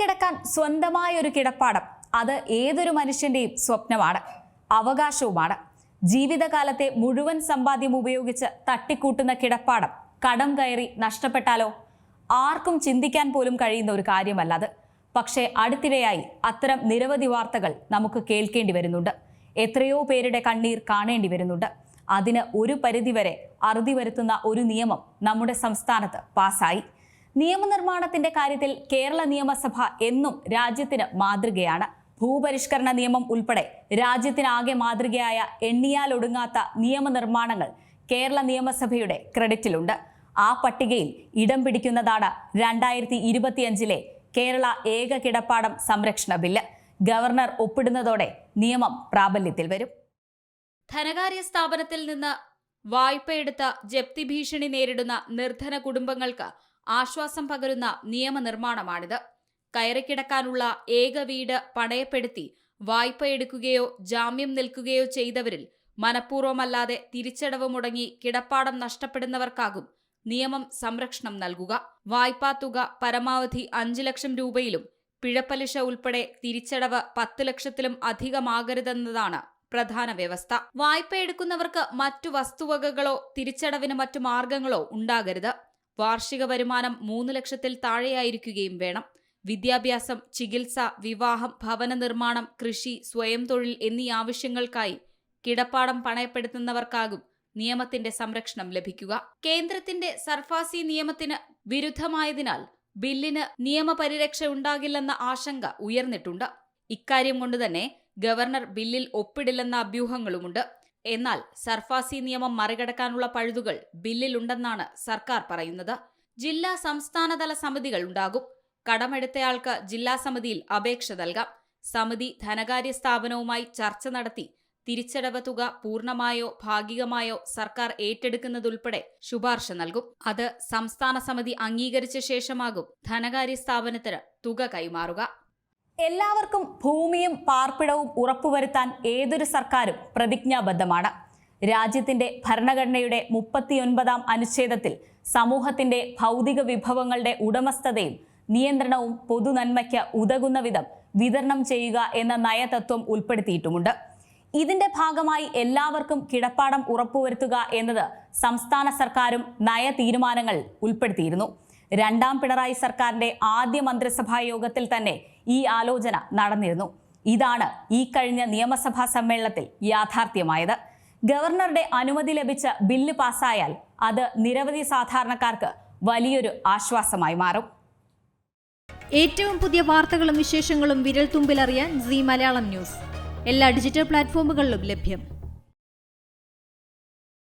കിടക്കാൻ സ്വന്തമായ ഒരു കിടപ്പാടം. അത് ഏതൊരു മനുഷ്യന്റെയും സ്വപ്നമാണ് അവകാശവുമാണ്. ജീവിതകാലത്തെ മുഴുവൻ സമ്പാദ്യം ഉപയോഗിച്ച് തട്ടിക്കൂട്ടുന്ന കിടപ്പാടം കടം കയറി നഷ്ടപ്പെട്ടാലോ? ആർക്കും ചിന്തിക്കാൻ പോലും കഴിയുന്ന ഒരു കാര്യമല്ല അത്. പക്ഷേ അടുത്തിടെയായി അത്തരം നിരവധി വാർത്തകൾ നമുക്ക് കേൾക്കേണ്ടി വരുന്നുണ്ട്. എത്രയോ പേരുടെ കണ്ണീർ കാണേണ്ടി വരുന്നുണ്ട്. അതിന് ഒരു പരിധിവരെ അറുതി വരുത്തുന്ന ഒരു നിയമം നമ്മുടെ സംസ്ഥാനത്ത് പാസായി നിയമനിർമ്മാണത്തിന്റെ കാര്യത്തിൽ കേരള നിയമസഭ എന്നും രാജ്യത്തിന് മാതൃകയാണ്. ഭൂപരിഷ്കരണ നിയമം ഉൾപ്പെടെ രാജ്യത്തിനാകെ മാതൃകയായ എണ്ണിയാലൊടുങ്ങാത്ത നിയമനിർമ്മാണങ്ങൾ കേരള നിയമസഭയുടെ ക്രെഡിറ്റിലുണ്ട്. ആ പട്ടികയിൽ ഇടം പിടിക്കുന്നതാണ് രണ്ടായിരത്തി ഇരുപത്തിയഞ്ചിലെ കേരള ഏക കിടപ്പാടം സംരക്ഷണ ബില്ല്. ഗവർണർ ഒപ്പിടുന്നതോടെ നിയമം പ്രാബല്യത്തിൽ വരും. ധനകാര്യ സ്ഥാപനത്തിൽ നിന്ന് വായ്പയെടുത്ത ജപ്തി ഭീഷണി നേരിടുന്ന നിർധന കുടുംബങ്ങൾക്ക് ആശ്വാസം പകരുന്ന നിയമനിർമ്മാണമാണിത്. കയറിക്കിടക്കാനുള്ള ഏക വീട് പണയപ്പെടുത്തി വായ്പ എടുക്കുകയോ ജാമ്യം നിൽക്കുകയോ ചെയ്തവരിൽ മനഃപൂർവമല്ലാതെ തിരിച്ചടവ് മുടങ്ങി കിടപ്പാടം നഷ്ടപ്പെടുന്നവർക്കാകും നിയമം സംരക്ഷണം നൽകുക. വായ്പാ തുക പരമാവധി അഞ്ച് ലക്ഷം രൂപയിലും പിഴപ്പലിശ ഉൾപ്പെടെ തിരിച്ചടവ് പത്ത് ലക്ഷത്തിലും അധികമാകരുതെന്നതാണ് പ്രധാന വ്യവസ്ഥ. വായ്പ എടുക്കുന്നവർക്ക് മറ്റു വസ്തുവകകളോ തിരിച്ചടവിന് മറ്റു മാർഗങ്ങളോ ഉണ്ടാകരുത്. വാർഷിക വരുമാനം മൂന്ന് ലക്ഷത്തിൽ താഴെയായിരിക്കുകയും വേണം. വിദ്യാഭ്യാസം ചികിത്സ വിവാഹം ഭവന നിർമ്മാണം കൃഷി സ്വയം തൊഴിൽ എന്നീ ആവശ്യങ്ങൾക്കായി കിടപ്പാടം പണയപ്പെടുത്തുന്നവർക്കാകും നിയമത്തിന്റെ സംരക്ഷണം ലഭിക്കുക. കേന്ദ്രത്തിന്റെ സർഫാസി നിയമത്തിന് വിരുദ്ധമായതിനാൽ ബില്ലിന് നിയമപരിരക്ഷ ഉണ്ടാകില്ലെന്ന ആശങ്ക ഉയർന്നിട്ടുണ്ട്. ഇക്കാര്യം കൊണ്ടുതന്നെ ഗവർണർ ബില്ലിൽ ഒപ്പിടില്ലെന്ന അഭ്യൂഹങ്ങളുമുണ്ട്. എന്നാൽ സർഫാസി നിയമം മറികടക്കാനുള്ള പഴുതുകൾ ബില്ലിലുണ്ടെന്നാണ് സർക്കാർ പറയുന്നത്. ജില്ലാ സംസ്ഥാനതല സമിതികൾ ഉണ്ടാകും. കടമെടുത്തയാൾക്ക് ജില്ലാ സമിതിയിൽ അപേക്ഷ നൽകാം. സമിതി ധനകാര്യ സ്ഥാപനവുമായി ചർച്ച നടത്തി തിരിച്ചടവ് തുക പൂർണമായോ ഭാഗികമായോ സർക്കാർ ഏറ്റെടുക്കുന്നതുൾപ്പെടെ ശുപാർശ നൽകും. അത് സംസ്ഥാന സമിതി അംഗീകരിച്ച ശേഷമാകും ധനകാര്യ സ്ഥാപനത്തിന് തുക കൈമാറുക. എല്ലാവർക്കും ഭൂമിയും പാർപ്പിടവും ഉറപ്പുവരുത്താൻ ഏതൊരു സർക്കാരും പ്രതിജ്ഞാബദ്ധമാണ്. രാജ്യത്തിന്റെ ഭരണഘടനയുടെ മുപ്പത്തിയൊൻപതാം അനുച്ഛേദത്തിൽ സമൂഹത്തിന്റെ ഭൗതിക വിഭവങ്ങളുടെ ഉടമസ്ഥതയും നിയന്ത്രണവും പൊതുനന്മയ്ക്ക് ഉതകുന്ന വിധം വിതരണം ചെയ്യുക എന്ന നയതത്വം ഉൾപ്പെടുത്തിയിട്ടുമുണ്ട്. ഇതിന്റെ ഭാഗമായി എല്ലാവർക്കും കിടപ്പാടം ഉറപ്പുവരുത്തുക എന്നത് സംസ്ഥാന സർക്കാരും നയ തീരുമാനങ്ങൾ ഉൾപ്പെടുത്തിയിരുന്നു. രണ്ടാം പിണറായി സർക്കാരിന്റെ ആദ്യ മന്ത്രിസഭാ യോഗത്തിൽ തന്നെ ഈ ആലോചന നടന്നിരുന്നു. ഇതാണ് ഈ കഴിഞ്ഞ നിയമസഭാ സമ്മേളനത്തിൽ യാഥാർത്ഥ്യമായത്. ഗവർണറുടെ അനുമതി ലഭിച്ച ബില്ല് പാസ്സായാൽ അത് നിരവധി സാധാരണക്കാർക്ക് വലിയൊരു ആശ്വാസമായി മാറും. ഏറ്റവും പുതിയ വാർത്തകളും വിശേഷങ്ങളും വിരൽ തുമ്പിലറിയാൻ സി മലയാളം ന്യൂസ്. എല്ലാ ഡിജിറ്റൽ പ്ലാറ്റ്ഫോമുകളിലും ലഭ്യം.